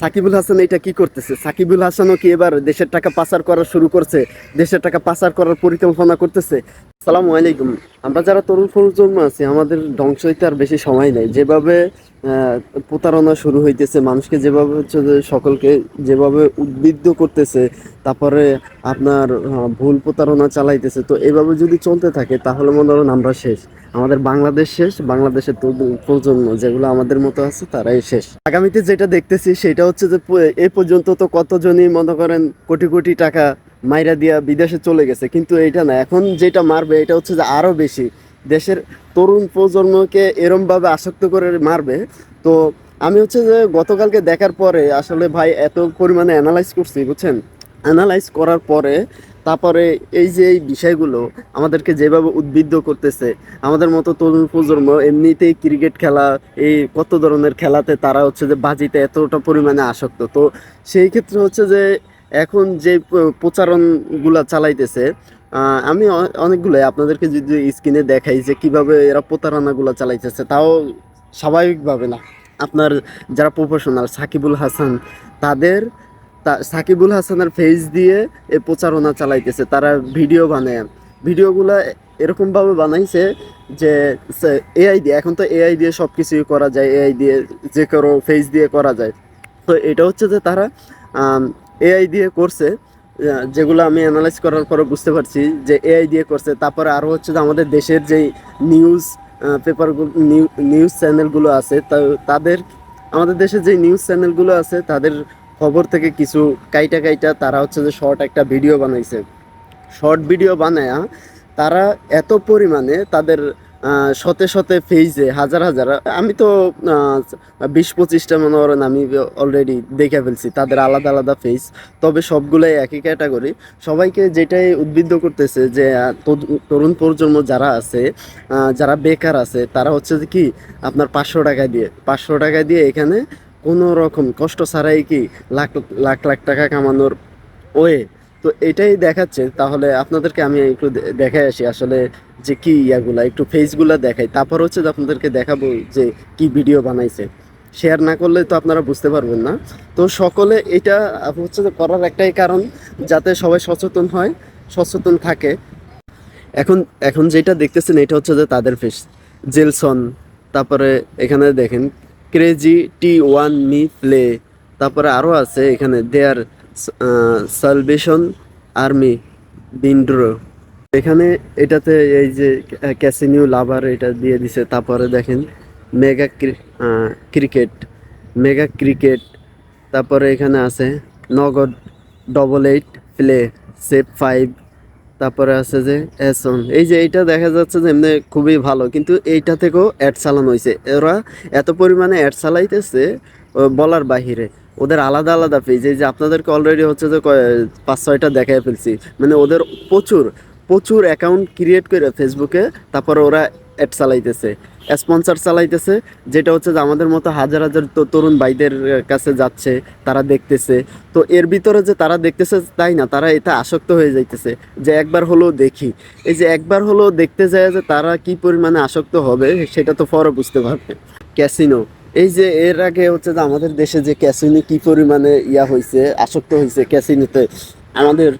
সাকিবুল হাসান এটা কি করতেছে? সাকিবুল হাসানও কি এবার দেশের টাকা পাচার করা শুরু করছে? দেশের টাকা পাচার করার পরিকল্পনা করতেছে? আসসালামু আলাইকুম। আমরা যারা তরুণ প্রজন্ম আছি, আমাদের ধ্বংস হইতে আর বেশি সময় নেই। যেভাবে প্রতারণা শুরু হইতেছে, মানুষকে যেভাবে হচ্ছে যে সকলকে যেভাবে উদ্বুদ্ধ করতেছে, তারপরে আপনার ভুল প্রতারণা চালাইতেছে, তো এভাবে যদি চলতে থাকে, তাহলে মনে করেন আমরা শেষ। আমাদের বাংলাদেশ শেষ, বাংলাদেশের তরুণ প্রজন্ম যেগুলো আমাদের মতো আছে, তারাই শেষ। আগামীতে যেটা দেখতেছি, সেটা হচ্ছে যে, এ পর্যন্ত তো কতজনই মনে করেন কোটি কোটি টাকা মাইরা দিয়া বিদেশে চলে গেছে। কিন্তু এটা না, এখন যেটা মারবে এটা হচ্ছে যে আরও বেশি। দেশের তরুণ প্রজন্মকে এরম ভাবে আসক্ত করে মারবে। তো আমি হচ্ছে যে গতকালকে দেখার পরে আসলে ভাই এত পরিমাণে অ্যানালাইজ করছি, বুঝছেন? অ্যানালাইজ করার পরে তারপরে এই যে এই বিষয়গুলো আমাদেরকে যেভাবে উদ্বুদ্ধ করতেছে, আমাদের মতো তরুণ প্রজন্ম এমনিতেই ক্রিকেট খেলা, এই কত ধরনের খেলাতে তারা হচ্ছে যে বাজিতে এতটা পরিমাণে আসক্ত। তো সেই ক্ষেত্রে হচ্ছে যে এখন যে প্রচারণগুলা চালাইতেছে আমি অনেকগুলো আপনাদেরকে যদি স্ক্রিনে দেখাই যে কীভাবে এরা প্রতারণাগুলো চালাইতেছে, তাও স্বাভাবিকভাবে না। আপনার যারা প্রফেশনাল সাকিবুল হাসান, তাদের সাকিবুল হাসানের ফেস দিয়ে এ প্রচারণা চালাইতেছে, তারা ভিডিও বানায়। ভিডিওগুলো এরকমভাবে বানাইছে যে এআই দিয়ে, এখন তো এআই দিয়ে সব কিছুই করা যায় এআই দিয়ে যে কারও ফেস দিয়ে করা যায়। তো এটা হচ্ছে যে তারা এআই দিয়ে করছে যেগুলো আমি অ্যানালাইজ করার পরে বুঝতে পারছি যে এআই দিয়ে করছে। তারপরে আরও হচ্ছে যে আমাদের দেশের যেই নিউজ পেপারগুলো নিউজ চ্যানেলগুলো আছে তাদের, আমাদের দেশের যে নিউজ চ্যানেলগুলো আছে, তাদের খবর থেকে কিছু কাইটা কাইটা তারা হচ্ছে যে শর্ট একটা ভিডিও বানাইছে। শর্ট ভিডিও বানায়া তারা এত পরিমাণে তাদের শতে শতে ফেজে হাজার হাজার। আমি তো বিশ পঁচিশটা মনে করেন আমি অলরেডি দেখে ফেলছি, তাদের আলাদা আলাদা ফেজ তবে সবগুলোই একই ক্যাটাগরি সবাইকে যেটাই উদ্বুদ্ধ করতেছে যে তরুণ প্রজন্ম যারা আছে যারা বেকার আছে, তারা হচ্ছে যে কি, আপনার পাঁচশো টাকা দিয়ে, পাঁচশো টাকা দিয়ে এখানে কোনো রকম কষ্ট ছাড়াই কি লাখ লাখ লাখ টাকা কামানোর ওয়ে তো এটাই দেখাচ্ছে, তাহলে আপনাদেরকে আমি একটু দেখাই আসি আসলে যে কি ইয়াগুলা, একটু ফেসগুলা দেখাই। তারপর হচ্ছে যে আপনাদেরকে দেখাবো যে কি ভিডিও বানাইছে। শেয়ার না করলে তো আপনারা বুঝতে পারবেন না। তো সকলে এটা হচ্ছে যে করার একটাই কারণ, যাতে সবাই সচেতন হয়, সচেতন থাকে। এখন এখন যেটা দেখতেছেন এটা হচ্ছে যে তাদের ফেস জেলসন, তারপরে এখানে দেখেন crazy T one me play তারপরে আরও আছে এখানে দেয়ার সালভেশন আর্মি বিন্ড্রো এখানে এটাতে এই যে ক্যাসিনিউ লাভার এটা দিয়ে দিছে, তারপরে দেখেন মেগা ক্রিকেট মেগা ক্রিকেট তারপরে এখানে আছে Nagad double eight play save five তারপরে আছে যে এসন এই যে এইটা দেখা যাচ্ছে যে এমনি খুবই ভালো, কিন্তু এইটা থেকেও অ্যাড চালানো হয়েছে ওরা এত পরিমাণে অ্যাড চালাইতেছে বলার বাহিরে। ওদের আলাদা আলাদা পেজ এই যে আপনাদেরকে অলরেডি হচ্ছে যে পাঁচ, ছয়টা দেখাই ফেলছি। মানে ওদের প্রচুর প্রচুর অ্যাকাউন্ট ক্রিয়েট করে ফেসবুকে তারপরে ওরা অ্যাড চালাইতেছে। স্পন্সর চালাইতেছে, যেটা হচ্ছে যে আমাদের মতো হাজার হাজার তরুণ ভাইদের কাছে যাচ্ছে, তারা দেখতেছে। তো এর ভিতরে যে তারা দেখতেছে তাই না, তারা এটা আসক্ত হয়ে যাইতেছে। যে একবার হলেও দেখি। এই যে একবার হলেও দেখতে যায় যে তারা কি পরিমাণে আসক্ত হবে, সেটা তো পরে বুঝতে পারবে। ক্যাসিনো এই যে এর আগে হচ্ছে যে আমাদের দেশে যে ক্যাসিনো কি পরিমাণে ইয়া হয়েছে আসক্ত হয়েছে ক্যাসিনোতে আমাদের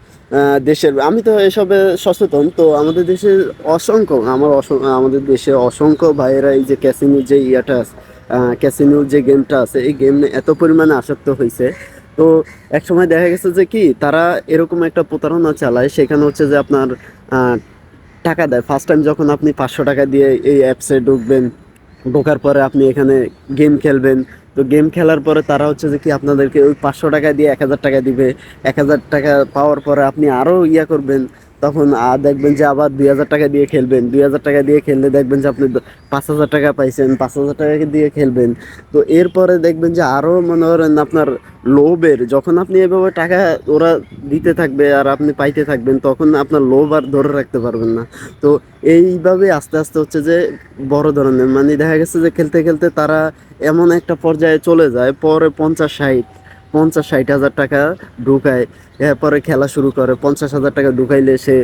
দেশের আমি তো এসবে সচেতন তো আমাদের দেশে অসংখ্য আমার আমাদের দেশে অসংখ্য ভাইয়েরা এই যে ক্যাসিনোর যে ইয়াটা আছে, ক্যাসিনোর যে গেমটা আছে এই গেম এত পরিমাণে আসক্ত হয়েছে তো এক সময় দেখা গেছে যে কি তারা এরকম একটা প্রতারণা চালায় সেখানে হচ্ছে যে আপনার টাকা দেয়। ফার্স্ট টাইম যখন আপনি পাঁচশো টাকা দিয়ে এই অ্যাপসে ঢুকবেন ঢোকার পরে আপনি এখানে গেম খেলবেন। তো গেম খেলার পরে তারা হচ্ছে যে কি আপনাদেরকে ওই পাঁচশো টাকা দিয়ে এক হাজার টাকা দিবে। এক হাজার টাকা পাওয়ার পরে আপনি আরও ইয়া করবেন। তখন আর দেখবেন যে আবার দুই হাজার টাকা দিয়ে খেলবেন। দুই হাজার টাকা দিয়ে খেললে দেখবেন যে আপনি পাঁচ হাজার টাকা পাইছেন, পাঁচ হাজার টাকা দিয়ে খেলবেন। তো এরপরে দেখবেন যে আরও মনে করেন আপনার লোভের, যখন আপনি এভাবে টাকা ওরা দিতে থাকবে আর আপনি পাইতে থাকবেন, তখন আপনার লোভ আর ধরে রাখতে পারবেন না। তো এইভাবে আস্তে আস্তে হচ্ছে যে বড় ধরনের মানে দেখা গেছে যে খেলতে খেলতে তারা এমন একটা পর্যায়ে চলে যায়, পরে পঞ্চাশ, ষাট পঞ্চাশ ষাট হাজার টাকা ঢুকায়, এরপরে খেলা শুরু করে, পঞ্চাশ হাজার টাকা ঢুকাইলে সে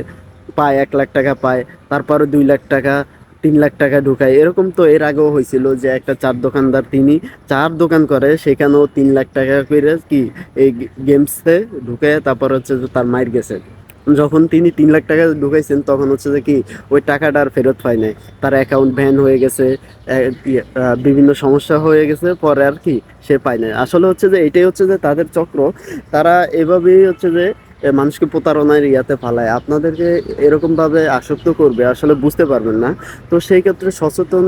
পায়, এক লাখ টাকা পায়, তারপরে দুই লাখ টাকা, তিন লাখ টাকা ঢুকায়। এরকম তো এর আগেও হয়েছিল যে একটা চার দোকানদার তিনি চার দোকান করে, সেখানেও তিন লাখ টাকা করে কি এই গেমসে ঢুকে তারপর হচ্ছে তার মায়ের গেছে। যখন তিনি তিন লাখ টাকা ঢুকাইছেন, তখন হচ্ছে যে কি ওই টাকাটা আর ফেরত পায় নাই। তার অ্যাকাউন্ট ভ্যান হয়ে গেছে বিভিন্ন সমস্যা হয়ে গেছে, পরে আর কি সে পায় নাই। আসলে হচ্ছে যে, এটাই হচ্ছে যে তাদের চক্র। তারা এভাবেই হচ্ছে যে মানুষকে প্রতারণার ইয়াতে ফালায়। আপনাদেরকে এরকমভাবে আসক্ত করবে, আসলে বুঝতে পারবেন না। তো সেই ক্ষেত্রে সচেতন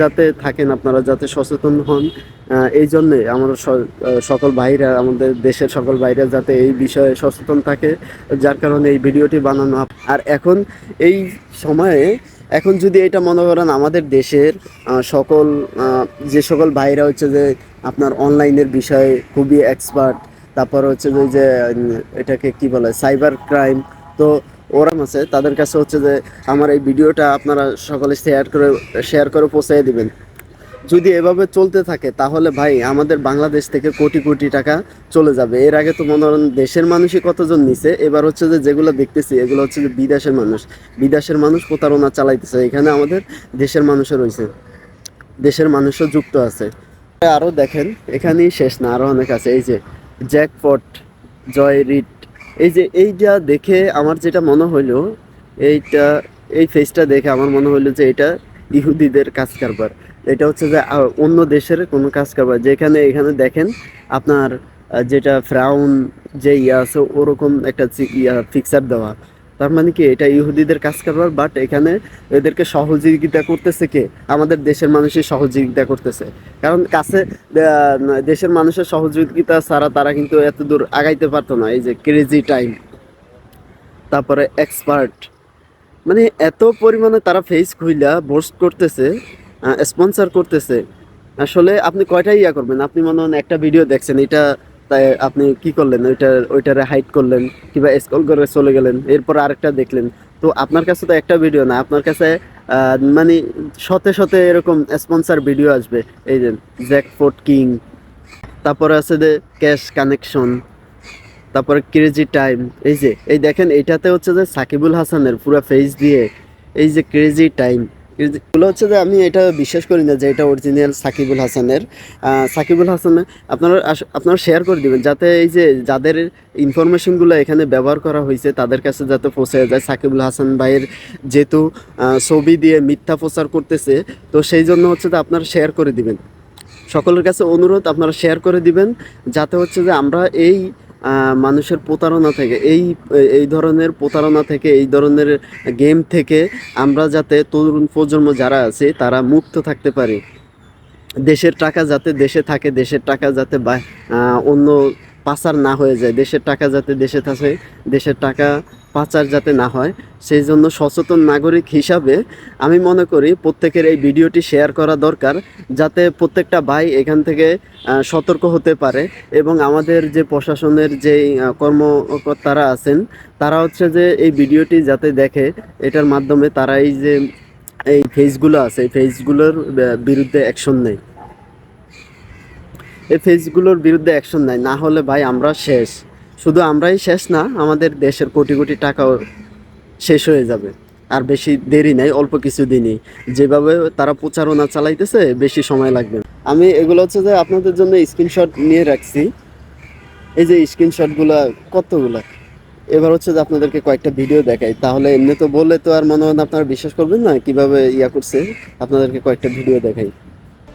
যাতে থাকেন আপনারা, যাতে সচেতন হন এই জন্যে আমরা সকল ভাইরা, আমাদের দেশের সকল ভাইরা যাতে এই বিষয়ে সচেতন থাকে, যার কারণে এই ভিডিওটি বানানো আর এখন এই সময়ে, এখন যদি এটা মনে করেন আমাদের দেশের সকল যে সকল ভাইরা হচ্ছে যে আপনার অনলাইনের বিষয়ে খুবই এক্সপার্ট তারপর হচ্ছে যে যে, এটাকে কি বলে, সাইবার ক্রাইম। তো ওরাম আছে, তাদের কাছে হচ্ছে যে, আমার এই ভিডিওটা আপনারা সকলে শেয়ার করে শেয়ার করে পৌঁছে দিবেন। যদি এভাবে চলতে থাকে, তাহলে ভাই, আমাদের বাংলাদেশ থেকে কোটি কোটি টাকা চলে যাবে। এর আগে তো মনে করেন দেশের মানুষই কতজন নিছে, এবার হচ্ছে যে, যেগুলো দেখতেছি, এগুলো হচ্ছে যে, বিদেশের মানুষ। বিদেশের মানুষ প্রতারণা চালাইতেছে, এখানে আমাদের দেশের মানুষও রয়েছে। দেশের মানুষও যুক্ত আছে। আরও দেখেন, এখানেই শেষ না আরও অনেক আছে। এই যে জ্যাকপট জয় রিট এই যে এইটা দেখে আমার যেটা মনে হলো এইটা, এই ফেসটা দেখে আমার মনে হলো যে এটা ইহুদিদের কাজ কারবার। এটা হচ্ছে যে অন্য দেশের কোনো কাজ কারবার। যেখানে এখানে দেখেন আপনার যেটা ফ্রাউন যে ইয়া আছে, ওরকম একটা ইয়া ফিক্সার দেওয়া। তার মানে কি, এটা ইহুদিদের কাজ কারবার বাট এখানে এদেরকে সহযোগিতা করতেছে কে? আমাদের দেশের মানুষই সহযোগিতা করতেছে। কারণ কাছে দেশের মানুষের সহযোগিতা ছাড়া তারা কিন্তু এত দূর আগাইতে পারতো না, এই যে ক্রেজি টাইম তারপরে এক্সপার্ট মানে এত পরিমাণে তারা ফেস খুইলা বোস্ট করতেছে স্পন্সর করতেছে। আসলে আপনি কয়টা ইয়া করবেন? আপনি মনে হন একটা ভিডিও দেখছেন, এটা তাই আপনি কি করলেন? ওইটা ওইটারে হাইড করলেন কিংবা স্কল করে চলে গেলেন, এরপর আরেকটা দেখলেন। তো আপনার কাছে তো একটা ভিডিও না, আপনার কাছে মানে শতে শতে এরকম স্পন্সর ভিডিও আসবে। এই যে জ্যাকফোর্ট কিং তারপরে আছে যে ক্যাশ কানেকশন তারপরে ক্রেজি টাইম এই যে, এই দেখেন, এইটাতে হচ্ছে যে সাকিবুল হাসানের পুরো ফেস দিয়ে, এই যে ক্রেজি টাইম এগুলো হচ্ছে যে আমি এটা বিশ্বাস করি না যে এটা অরিজিনাল সাকিবুল হাসানের। সাকিবুল হাসানের আপনারা আপনারা শেয়ার করে দিবেন, যাতে এই যে যাদের ইনফরমেশনগুলো এখানে ব্যবহার করা হয়েছে, তাদের কাছে যাতে পৌঁছে যায় সাকিবুল হাসান ভাইয়ের যেহেতু ছবি দিয়ে মিথ্যা প্রচার করতেছে, তো সেই জন্য হচ্ছে যে আপনারা শেয়ার করে দিবেন। সকলের কাছে অনুরোধ, আপনারা শেয়ার করে দিবেন, যাতে হচ্ছে যে আমরা এই মানুষের প্রতারণা থেকে, এই এই ধরনের প্রতারণা থেকে, এই ধরনের গেম থেকে আমরা যাতে তরুণ প্রজন্ম যারা আছে, তারা মুক্ত থাকতে পারি। দেশের টাকা যাতে দেশে থাকে, দেশের টাকা যাতে অন্য পাচার না হয়ে যায়, দেশের টাকা যাতে দেশে থাকে, দেশের টাকা পাচার যাতে না হয়, সেই জন্য সচেতন নাগরিক হিসাবে আমি মনে করি প্রত্যেকের এই ভিডিওটি শেয়ার করা দরকার, যাতে প্রত্যেকটা ভাই এখান থেকে সতর্ক হতে পারে এবং আমাদের যে প্রশাসনের যে কর্মকর্তারা আছেন, তারা হচ্ছে যে এই ভিডিওটি যাতে দেখে, এটার মাধ্যমে তারা এই যে এই ফেজগুলো আছে, এই ফেজগুলোর বিরুদ্ধে অ্যাকশন নেয়। এই ফেজগুলোর বিরুদ্ধে অ্যাকশন নেয়, না হলে ভাই আমরা শেষ। শুধু আমরাই শেষ না, আমাদের দেশের কোটি কোটি টাকাও শেষ হয়ে যাবে। আর বেশি দেরি নাই, অল্প কিছু দিনই। যেভাবে তারা প্রচারণা চালাইতেছে, বেশি সময় লাগবে আমি এগুলো হচ্ছে যে আপনাদের জন্য স্ক্রিনশট নিয়ে রাখছি। এই যে স্ক্রিনশটগুলো কতগুলা? এবার হচ্ছে যে আপনাদেরকে কয়েকটা ভিডিও দেখাই। তাহলে এমনি তো বললে তো আর মনে হয় আপনারা বিশ্বাস করবেন না কীভাবে ইয়া করছে। আপনাদেরকে কয়েকটা ভিডিও দেখাই।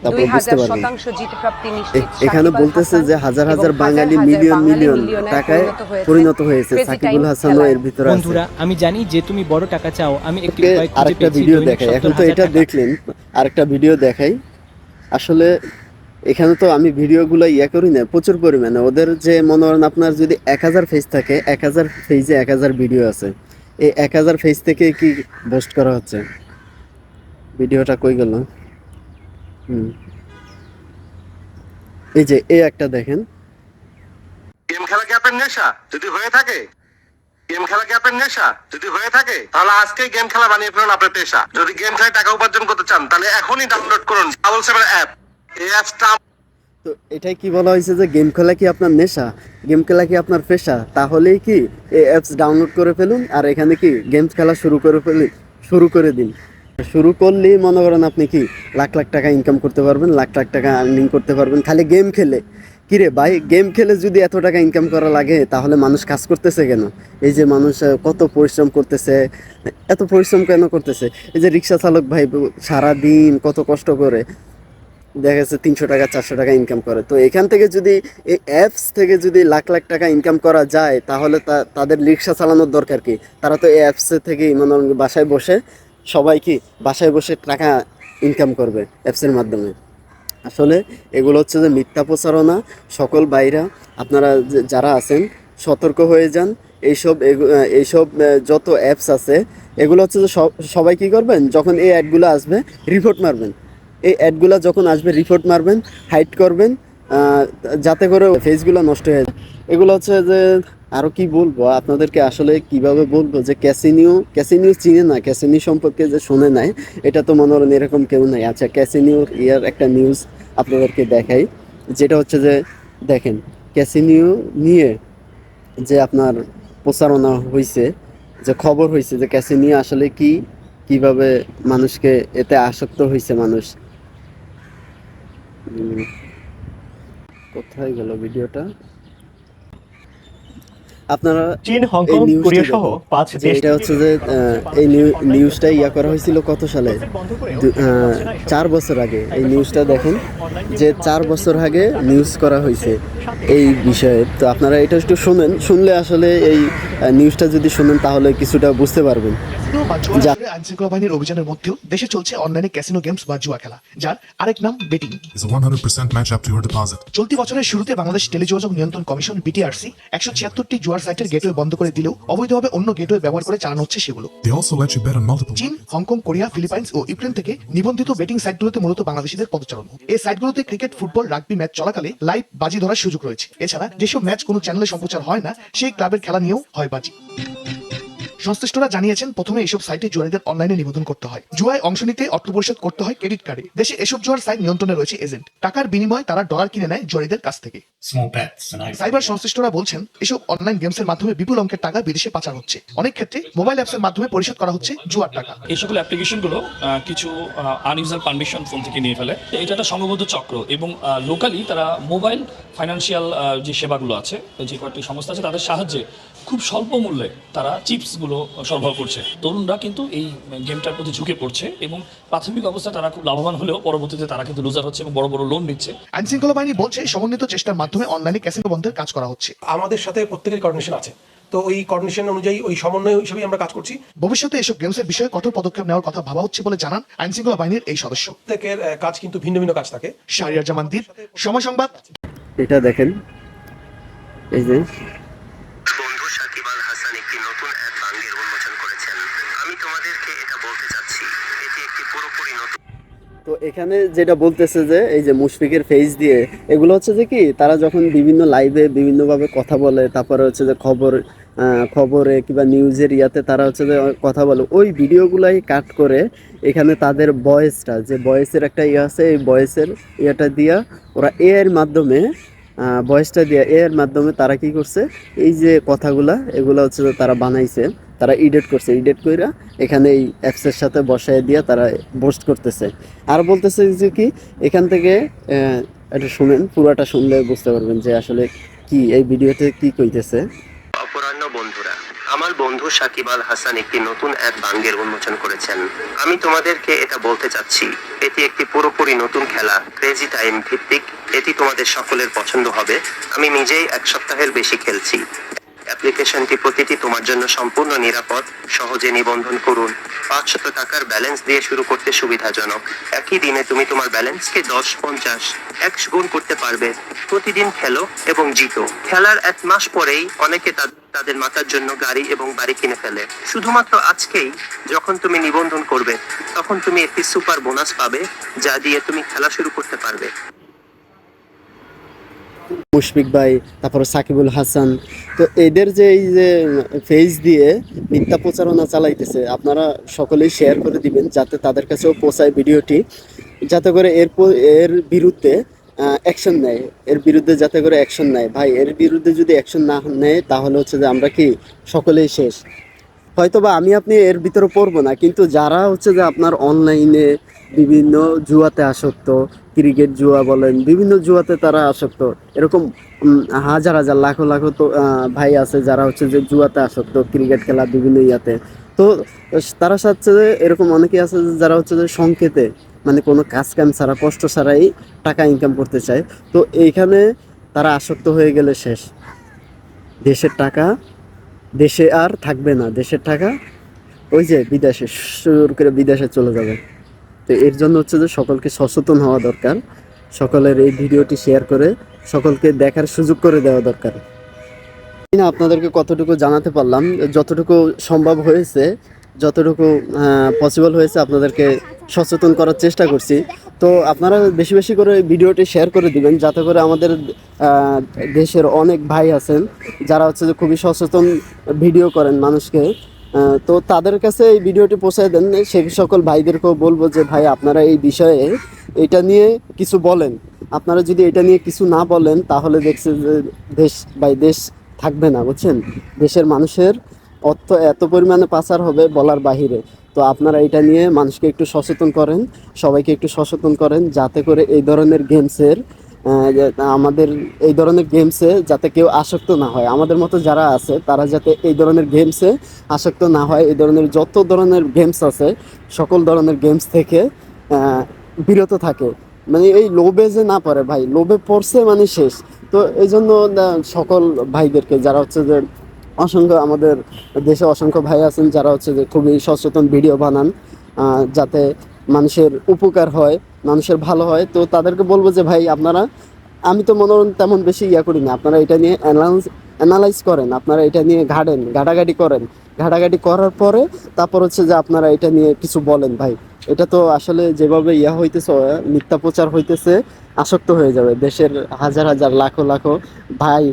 তারপর বুঝতে হাজার পারবেন শতাংশ জিতে প্রাপ্তি এ- নিশ্চিত এখানে বলতেছে যে হাজার হাজার বাঙালি মিলিয়ন মিলিয়ন টাকায় পরিণত হয়েছে। সাকিবুল হাসানও এর ভিতরে বন্ধুরা আমি জানি যে তুমি বড় টাকা চাও আমি একটি উপায় আরেকটা ভিডিও দেখাই। এখন তো এটা দেখলেন আরেকটা ভিডিও দেখাই। আসলে এখানে তো আমি ভিডিওগুলো ইয়া করি না প্রচুর পরিমাণে। ওদের যে মনে করেন আপনার যদি এক হাজার ফেজ থাকে এক হাজার ফেজে এক হাজার ভিডিও আছে। এই এক হাজার ফেজ থেকে কি পোস্ট করা হচ্ছে? ভিডিওটা কই গেল? এই যে এই একটা দেখেন। গেম খেলা কি আপনার নেশা? যদি হয়ে থাকে? গেম খেলা কি আপনার নেশা? যদি হয়ে থাকে তাহলে আজকেই গেম খেলা বানিয়ে ফেলুন আপনার পেশা। যদি গেম খেলে টাকা উপার্জন করতে চান তাহলে এখনই ডাউনলোড করুন ডাবল সেভেন অ্যাপ এই অ্যাপসটা তো এটাই কি বলা হয়েছে যে গেম খেলা কি আপনার নেশা? গেম খেলা কি আপনার পেশা? তাহলেই কি এই অ্যাপস ডাউনলোড করে ফেলুন আর এখানে কি গেমস খেলা শুরু করে ফেলুন শুরু করে দিন। শুরু করলেই মনে করেন আপনি কি, লাখ লাখ টাকা ইনকাম করতে পারবেন, লাখ লাখ টাকা আর্নিং করতে পারবেন। খালি গেম খেলে। কিরে ভাই গেম খেলে যদি এত টাকা ইনকাম করা লাগে, তাহলে মানুষ কাজ করতেছে কেন? এই যে মানুষ কত পরিশ্রম করতেছে, এত পরিশ্রম কেন করতেছে? এই যে রিক্সা চালক ভাই সারা দিন কত কষ্ট করে, দেখা যাচ্ছে তিনশো টাকা, চারশো টাকা ইনকাম করে। তো এখান থেকে যদি, এই অ্যাপস থেকে যদি লাখ লাখ টাকা ইনকাম করা যায়, তাহলে তাদের রিক্সা চালানোর দরকার কি? তারা তো এই অ্যাপসে থেকেই মানে বাসায় বসে সবাই কি বাসায় বসে টাকা ইনকাম করবে অ্যাপসের মাধ্যমে। আসলে এগুলো হচ্ছে যে মিথ্যা প্রচারণা, সকল বাইরা আপনারা যারা আছেন, সতর্ক হয়ে যান। এইসব এইসব যত অ্যাপস আছে, এগুলো হচ্ছে যে সব- সবাই কি করবেন? যখন এই অ্যাডগুলো আসবে রিপোর্ট মারবেন। এই অ্যাডগুলো যখন আসবে রিপোর্ট মারবেন হাইড করবেন যাতে করে ফেসগুলো নষ্ট হয়ে যায়। এগুলো হচ্ছে যে আরও কি বলব? আপনাদেরকে আসলে কীভাবে বলব যে ক্যাসিনিও ক্যাসিনিও চিনে না, ক্যাসিনি সম্পর্কে যে শুনে নাই, এটা তো মনে হলেন এরকম কেউ নাই। আচ্ছা ক্যাসিনিওর ইয়ার একটা নিউজ আপনাদেরকে দেখাই, যেটা হচ্ছে যে দেখেন, ক্যাসিনিও নিয়ে যে আপনার প্রচারণা হয়েছে যে খবর হয়েছে যে ক্যাসিনিও আসলে কি, কীভাবে মানুষকে এতে আসক্ত হয়েছে মানুষ। কোথায় গেল ভিডিওটা? আপনারা চীন হংকং কোরিয়া সহ পাঁচ দেশ এটা হচ্ছে যে এই নিউ- নিউজটা ইয়া করা হয়েছিল কত সালে? চার বছর আগে। এই নিউজটা দেখেন যে চার বছর আগে নিউজ করা হয়েছে এই বিষয়ে। তো আপনারা এটা একটু শুনেন। শুনলে আসলে এই নিউজটা যদি শুনেন তাহলে কিছুটা বুঝতে পারবেন। যা- আইন শৃঙ্খলা বাহিনীর অভিযানের মধ্যেও দেশে চলছে অনলাইনে ক্যাসিনো গেমস বা জুয়া খেলা যার আরেক নাম betting is a 100% match up to your deposit. চলতি বছরের শুরুতে বাংলাদেশ টেলিযোগাযোগ নিয়ন্ত্রণ কমিশন বিটিআরসি একশো ছিয়াত্তরটি জুয়ার সাইটের গেটওয়ে বন্ধ করে দিলেও অবৈধভাবে অন্য গেটওয়ে ব্যবহার করে চালানো হচ্ছে সেগুলো। চীন হংকং কোরিয়া ফিলিপাইন্স ও ইউক্রেন থেকে নিবন্ধিত বেটিং সাইটগুলোতে মূলত বাংলাদেশিদের পদচারণ। এই সাইটগুলোতে ক্রিকেট ফুটবল রাগবি ম্যাচ চলাকালে লাইভ বাজি ধরার সুযোগ রয়েছে। এছাড়া যেসব ম্যাচ কোনো চ্যানেলে সম্প্রচার হয় না সেই ক্লাবের খেলা নিয়েও হয় বাজি। সংশ্লিষ্টরা জানিয়েছেন প্রথমে এসব সাইটে জুয়ারিদের অনলাইনে নিবন্ধন করতে হয়। জুয়ায় অংশ নিতে অর্থ পরিশোধ করতে হয় ক্রেডিট কার্ডে। দেশে এসব জুয়ার সাইট নিয়ন্ত্রণে রয়েছে এজেন্ট। টাকার বিনিময়ে তারা ডলার কিনে নেয় জুয়ারিদের কাছ থেকে। সাইবার সংশ্লিষ্টরা বলছেন এসব অনলাইন গেমসের মাধ্যমে বিপুল অঙ্কের টাকা বিদেশে পাচার হচ্ছে। অনেক ক্ষেত্রে মোবাইল অ্যাপসের মাধ্যমে পরিশোধ করা হচ্ছে জুয়ার টাকা। এই সকল অ্যাপ্লিকেশনগুলো আহ, কিছু আনইউজার পারমিশন ফোন থেকে নিয়ে ফেলে। এটা একটা সংঘবদ্ধ চক্র এবং লোকালি তারা মোবাইল ফাইন্যান্সিয়াল যে সেবাগুলো আছে যে কয়েকটি সংস্থা আছে তাদের সাহায্যে খুব স্বল্প মূল্যে তারা চিপসগুলো সরবরাহ করছে। তরুণরা কিন্তু এই গেমটার প্রতি ঝুঁকে পড়ছে এবং প্রাথমিক অবস্থায় তারা খুব লাভবান হলেও পরবর্তীতে তারা কিন্তু লুজার হচ্ছে এবং বড় বড় লোন নিচ্ছে। আইন শৃঙ্খলা বাহিনী বলছে সমন্বিত চেষ্টার মাধ্যমে অনলাইনে ক্যাসিনো বন্ধের কাজ করা হচ্ছে। আমাদের সাথে প্রত্যেকের কোঅর্ডিনেশন আছে। তো ওই কোঅর্ডিনেশন অনুযায়ী ওই সমন্বয় হিসেবে আমরা কাজ করছি। ভবিষ্যতে এসব গেমসের বিষয়ে কঠোর পদক্ষেপ নেওয়ার কথা ভাবা হচ্ছে বলে জানান আইন শৃঙ্খলা বাহিনীর এই সদস্য। প্রত্যেকের কাজ কিন্তু ভিন্ন ভিন্ন কাজ থাকে। শাহরিয়ার জামান দ্বীপ সময় সংবাদ। এটা দেখেন। এই যে বন্ধু সাকিব আল হাসান একটি নতুন অ্যাপ বাঙ্গের উন্মোচন করেছেন আমি তোমাদেরকে এটা বলতে চাচ্ছি এটি তো এখানে যেটা বলতেছে যে, এই যে মুশফিকের ফেস দিয়ে, এগুলো হচ্ছে যে কি, তারা যখন বিভিন্ন লাইভে বিভিন্নভাবে কথা বলে, তারপরে হচ্ছে যে খবর খবরে কিংবা নিউজের ইয়াতে তারা হচ্ছে যে কথা বলে, ওই ভিডিওগুলাই কাট করে এখানে তাদের ভয়েসটা যে ভয়েসের একটা ইয়ে আছে, এই ভয়েসের ইয়েটা দিয়া ওরা এর মাধ্যমে ভয়েসটা দিয়ে এর মাধ্যমে তারা কি করছে, এই যে কথাগুলা, এগুলো হচ্ছে যে তারা বানাইছে। তারা এডিট করছে। এডিট কইরা এখানে এই অ্যাপসের সাথে বসায় দিয়ে তারা বোস্ট করতেছে। আর বলতেছে যে কি, এখান থেকে এটা শুনেন, পুরোটা শুনলে বুঝতে পারবেন যে আসলে কি এই ভিডিওতে কি কইতেছে। অপরাহ্ন বন্ধুরা, আমার বন্ধু সাকিব আল হাসান একটি নতুন অ্যাপ বাঙ্গের উন্মোচন করেছেন। আমি তোমাদেরকে এটা বলতে চাচ্ছি, এটি একটি পুরোপুরি নতুন খেলা ক্রেজি টাইম ভিত্তিক। এটি তোমাদের সকলের পছন্দ হবে। আমি নিজেই এক সপ্তাহের বেশি খেলছি। অ্যাপ্লিকেশনটি প্রতিটি তোমার জন্য সম্পূর্ণ নিরাপদ, সহজে নিবন্ধন করুন। পাঁচশত টাকার ব্যালেন্স দিয়ে শুরু করতে সুবিধাজনক। একই দিনে তুমি তোমার ব্যালেন্সকে দশ, পঞ্চাশ, একশ গুণ করতে পারবে। প্রতিদিন খেলো এবং জিতো। খেলার এক মাস পরেই অনেকে তা- তাদের মাতার জন্য গাড়ি এবং বাড়ি কিনে ফেলে। শুধুমাত্র আজকেই যখন তুমি নিবন্ধন করবে, তখন তুমি একটি সুপার বোনাস পাবে, যা দিয়ে তুমি খেলা শুরু করতে পারবে। মুশফিক ভাই, তারপরে সাকিবুল হাসান। তো এদের যে এই যে ফেস দিয়ে মিথ্যা প্রচারণা চালাইতেছে, আপনারা সকলেই শেয়ার করে দিবেন, যাতে তাদের কাছেও পৌঁছায় ভিডিওটি, যাতে করে এর এর বিরুদ্ধে অ্যাকশন নেয়। এর বিরুদ্ধে যাতে করে অ্যাকশন নেয়। ভাই, এর বিরুদ্ধে যদি অ্যাকশন না নেয়, তাহলে হচ্ছে যে আমরা কি সকলেই শেষ। হয়তোবা আমি আপনি এর ভিতরে পড়ব না, কিন্তু যারা হচ্ছে যে আপনার অনলাইনে বিভিন্ন জুয়াতে আসক্ত, ক্রিকেট জুয়া বলেন, বিভিন্ন জুয়াতে তারা আসক্ত। এরকম হাজার হাজার, লাখো লাখো তো ভাই আছে যারা হচ্ছে যে জুয়াতে আসক্ত, ক্রিকেট খেলা বিভিন্ন ইয়াতে। তো, তারা সাথে যে এরকম অনেকেই আছে যে যারা হচ্ছে যে সংকেতে মানে কোনো কাজ কাম ছাড়া, কষ্ট ছাড়াই টাকা ইনকাম করতে চায়। তো এইখানে তারা আসক্ত হয়ে গেলে শেষ। দেশের টাকা, দেশে আর থাকবে না, দেশের টাকা, ওই যে বিদেশে সুর করে বিদেশে চলে যাবে। তো এর জন্য হচ্ছে যে সকলকে সচেতন হওয়া দরকার, সকলের এই ভিডিওটি শেয়ার করে সকলকে দেখার সুযোগ করে দেওয়া দরকার। না, আপনাদেরকে কতটুকু জানাতে পারলাম, যতটুকু সম্ভব হয়েছে, যতটুকু পসিবল হয়েছে আপনাদেরকে সচেতন করার চেষ্টা করছি। তো আপনারা বেশি বেশি করে ভিডিওটি শেয়ার করে দিবেন, যাতে করে আমাদের দেশের অনেক ভাই আছেন, যারা হচ্ছে যে খুবই সচেতন ভিডিও করেন মানুষকে। তো তাদের কাছে এই ভিডিওটি পৌঁছায় দেন। সেই সকল ভাইদেরকেও বলব যে, ভাই, আপনারা এই বিষয়ে এটা নিয়ে কিছু বলেন। আপনারা যদি এটা নিয়ে কিছু না বলেন, তাহলে দেখছে যে দেশ বাই দেশ থাকবে না, বুঝছেন? দেশের মানুষের অর্থ এত পরিমাণে পাচার হবে বলার বাহিরে। তো আপনারা এটা নিয়ে মানুষকে একটু সচেতন করেন, সবাইকে একটু সচেতন করেন, যাতে করে এই ধরনের গেমসের আমাদের এই ধরনের গেমসে যাতে কেউ আসক্ত না হয়। আমাদের মতো যারা আছে, তারা যাতে এই ধরনের গেমসে আসক্ত না হয়, এই ধরনের যত ধরনের গেমস আছে, সকল ধরনের গেমস থেকে বিরত থাকে। মানে এই লোভে যে না পারে ভাই, লোভে পড়ছে মানে শেষ। তো এই জন্য সকল ভাইদেরকে, যারা হচ্ছে যে, অসংখ্য আমাদের দেশে অসংখ্য ভাই আছেন, যারা হচ্ছে যে খুবই সচেতন ভিডিও বানান যাতে মানুষের উপকার হয়, মানুষের ভালো হয়। তো তাদেরকে বলব যে, ভাই, আপনারা, আমি তো মনে তেমন বেশি ইয়া করি না আপনারা এটা নিয়ে অ্যানালাইজ করেন। আপনারা এটা নিয়ে ঘাটেন, ঘাটাঘাটি করেন। ঘাটাঘাটি করার পরে তারপর হচ্ছে যে, আপনারা এটা নিয়ে কিছু বলেন, ভাই। এটা তো আসলে যেভাবে ইয়া হইতেছে মিথ্যা প্রচার হইতেছে, আসক্ত হয়ে যাবে। দেশের হাজার হাজার লাখো লাখো ভাই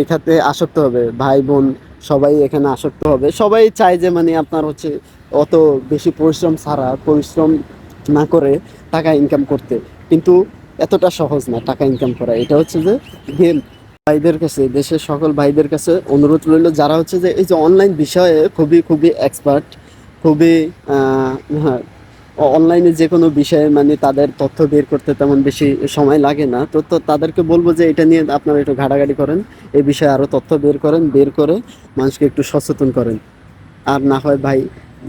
এখানে আসক্ত হবে। ভাই, বোন সবাই এখানে আসক্ত হবে। সবাই চায় যে মানে আপনার হচ্ছে অত বেশি পরিশ্রম ছাড়া, পরিশ্রম না করে টাকা ইনকাম করতে। কিন্তু এতটা সহজ না টাকা ইনকাম করা। এটা হচ্ছে যে গেম ভাইদের কাছে, দেশের সকল ভাইদের কাছে অনুরোধ রইল, যারা হচ্ছে যে, এই যে অনলাইন বিষয়ে খুবই খুবই এক্সপার্ট খুবই হ্যাঁ অনলাইনে যে কোনো বিষয়ে মানে তাদের তথ্য বের করতে তেমন বেশি সময় লাগে না। তো তো তাদেরকে বলব যে এটা নিয়ে আপনারা একটু ঘাটাঘাটি করেন। এই বিষয়ে আরও তথ্য বের করেন, বের করে মানুষকে একটু সচেতন করেন। আর না হয় ভাই,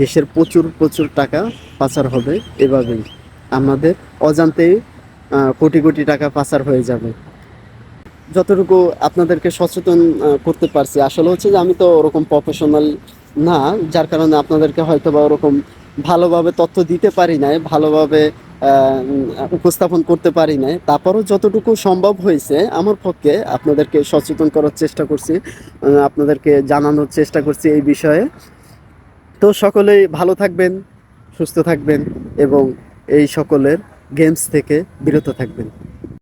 দেশের প্রচুর প্রচুর টাকা পাচার হবে এভাবেই। আমাদের অজান্তেই কোটি কোটি টাকা পাচার হয়ে যাবে। যতটুকু আপনাদেরকে সচেতন করতে পারছি, আসলে হচ্ছে যে আমি তো ওরকম প্রফেশনাল না, যার কারণে আপনাদেরকে হয়তো বা ওরকম ভালোভাবে তথ্য দিতে পারি নাই, ভালোভাবে উপস্থাপন করতে পারি নাই। তারপরও যতটুকু সম্ভব হয়েছে আমার পক্ষে আপনাদেরকে সচেতন করার চেষ্টা করছি আপনাদেরকে জানানোর চেষ্টা করছি এই বিষয়ে। তো সকলেই ভালো থাকবেন, সুস্থ থাকবেন এবং এই সকলের গেমস থেকে বিরত থাকবেন।